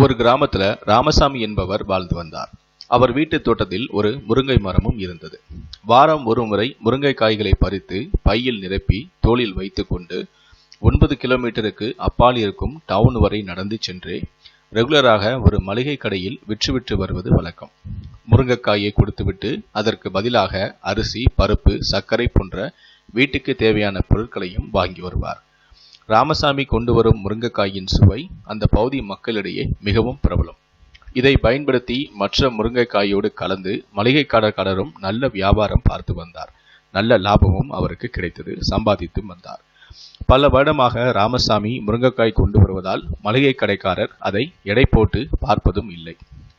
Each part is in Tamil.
ஒரு கிராமத்துல ராமசாமி என்பவர் வாழ்ந்து வந்தார். அவர் வீட்டு தோட்டத்தில் ஒரு முருங்கை மரமும் இருந்தது. வாரம் ஒரு முறை முருங்கை காய்களை பறித்து பையில் நிரப்பி தோளில் வைத்துக்கொண்டு ஒன்பது கிலோமீட்டருக்கு அப்பால் இருக்கும் டவுன் வரை நடந்து சென்று ரெகுலராக ஒரு மளிகை கடையில் விற்று விற்று வருவது வழக்கம். முருங்கைக்காயை கொடுத்துவிட்டு அதற்கு பதிலாக அரிசி பருப்பு சர்க்கரை போன்ற வீட்டுக்கு தேவையான பொருட்களையும் வாங்கி வருவார். ராமசாமி கொண்டு வரும் முருங்கைக்காயின் சுவை அந்த பகுதி மக்களிடையே மிகவும் பிரபலம். இதை பயன்படுத்தி மற்ற முருங்கைக்காயோடு கலந்து மளிகை கடற்கடரும் நல்ல வியாபாரம் பார்த்து வந்தார். நல்ல லாபமும் அவருக்கு கிடைத்தது சம்பாதித்தும் வந்தார். பல வருடமாக ராமசாமி முருங்கைக்காய் கொண்டு வருவதால் மளிகை கடைக்காரர் அதை எடை போட்டு பார்ப்பதும் இல்லை.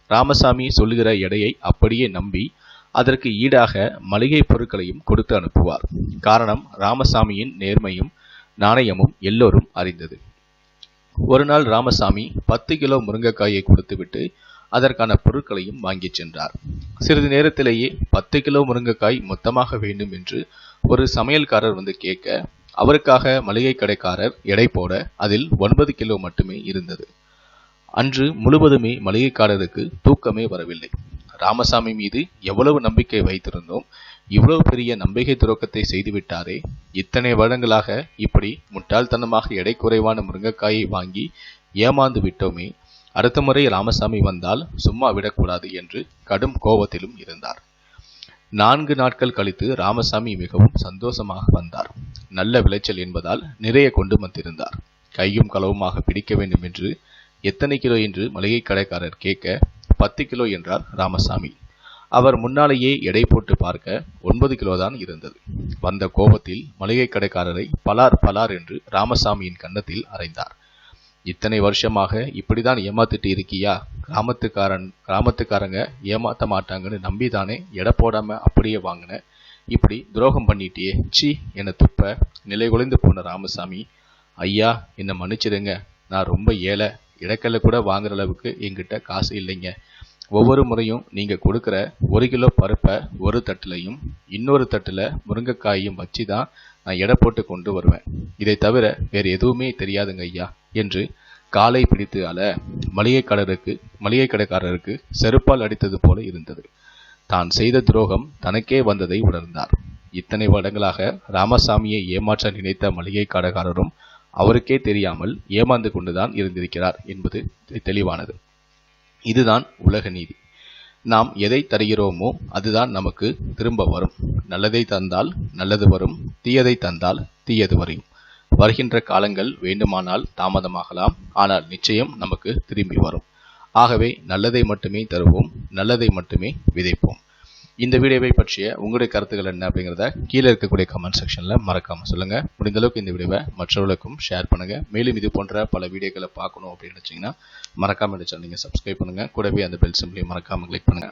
ராமசாமி சொல்லுகிற எடையை அப்படியே நம்பி அதற்கு ஈடாக மளிகை பொருட்களையும் கொடுத்து அனுப்புவார். காரணம் ராமசாமியின் நேர்மையும் நாணயமும் எல்லோரும் அறிந்தது. ஒரு நாள் ராமசாமி பத்து கிலோ முருங்கைக்காயை கொடுத்துவிட்டு அதற்கான பொருட்களையும் வாங்கிச் சென்றார். சிறிது நேரத்திலேயே பத்து கிலோ முருங்கைக்காய் மொத்தமாக வேண்டும் என்று ஒரு சமையல்காரர் வந்து கேட்க அவருக்காக மளிகை கடைக்காரர் எடை போட அதில் ஒன்பது கிலோ மட்டுமே இருந்தது. அன்று முழுவதுமே மளிகைக்காரருக்கு தூக்கமே வரவில்லை. ராமசாமி மீது எவ்வளவு நம்பிக்கை வைத்திருந்தோம் இவ்வளவு பெரிய நம்பிக்கை துரோக்கத்தை செய்துவிட்டாரே. இத்தனை வருடங்களாக இப்படி முட்டாள்தனமாக எடை குறைவான முருங்கைக்காயை வாங்கி ஏமாந்து விட்டோமே. அடுத்த முறை ராமசாமி வந்தால் சும்மா விடக்கூடாது என்று கடும் கோபத்திலும் இருந்தார். நான்கு நாட்கள் கழித்து ராமசாமி மிகவும் சந்தோஷமாக வந்தார். நல்ல விளைச்சல் என்பதால் நிறைய கொண்டு வந்திருந்தார். கையும் களவுமாக பிடிக்க வேண்டும் என்று எத்தனை கிலோ என்று மளிகை கடைக்காரர் கேட்க பத்து கிலோ என்றார் ராமசாமி. அவர் முன்னாலேயே எடை போட்டு பார்க்க ஒன்பது கிலோ தான் இருந்தது. வந்த கோபத்தில் மளிகை கடைக்காரரை பலார் பலார் என்று ராமசாமியின் கன்னத்தில் அறைந்தார். இத்தனை வருஷமாக இப்படிதான் ஏமாத்திட்டு இருக்கியா? கிராமத்துக்காரன் கிராமத்துக்காரங்க ஏமாத்த மாட்டாங்கன்னு நம்பி தானே எடை போடாம அப்படியே வாங்கின? இப்படி துரோகம் பண்ணிட்டியே. சி என துப்ப நிலை குலைந்து போன ராமசாமி ஐயா என்னை மன்னிச்சிடுங்க. நான் ரொம்ப ஏழை. இடக்கல்ல கூட வாங்குற அளவுக்கு எங்கிட்ட காசு இல்லைங்க. ஒவ்வொரு முறையும் நீங்க கொடுக்குற ஒரு கிலோ பருப்பை ஒரு தட்டுலையும் இன்னொரு தட்டுல முருங்கைக்காயும் வச்சு தான் நான் எடை போட்டு கொண்டு வருவேன். இதை தவிர வேறு எதுவுமே தெரியாதுங்க ஐயா என்று காலை பிடித்து அல மளிகை கடருக்கு மளிகை கடைக்காரருக்கு செருப்பால் அடித்தது போல இருந்தது. தான் செய்த துரோகம் தனக்கே வந்ததை உணர்ந்தார். இத்தனை வருடங்களாக ராமசாமியை ஏமாற்ற நினைத்த மளிகை கடைக்காரரும் அவருக்கே தெரியாமல் ஏமாந்து கொண்டுதான் இருந்திருக்கிறார் என்பது தெளிவானது. இதுதான் உலக நீதி. நாம் எதை தருகிறோமோ அதுதான் நமக்கு திரும்ப வரும். நல்லதை தந்தால் நல்லது வரும். தீயதை தந்தால் தீயது வரும். வருகின்ற காலங்கள் வேண்டுமானால் தாமதமாகலாம். ஆனால் நிச்சயம் நமக்கு திரும்பி வரும். ஆகவே நல்லதை மட்டுமே தருவோம். நல்லதை மட்டுமே விதைப்போம். இந்த வீடியோவை பற்றிய உங்களுடைய கருத்துக்கள் என்ன அப்படிங்கிறத கீழே இருக்கக்கூடிய கமெண்ட் செக்ஷனில் மறக்காமல் சொல்லுங்கள் முடிந்த அளவுக்கு இந்த வீடியோவை மற்றவர்களுக்கும் ஷேர் பண்ணுங்கள் மேலும் இது போன்ற பல வீடியோக்களை பார்க்கணும் அப்படின்னு நினச்சிங்கன்னா மறக்காமல் இந்த சேனல் நீங்கள் சப்ஸ்கிரைப் பண்ணுங்கள் கூடவே அந்த பெல் சிம்லையும் மறக்காமல் கிளிக் பண்ணுங்கள்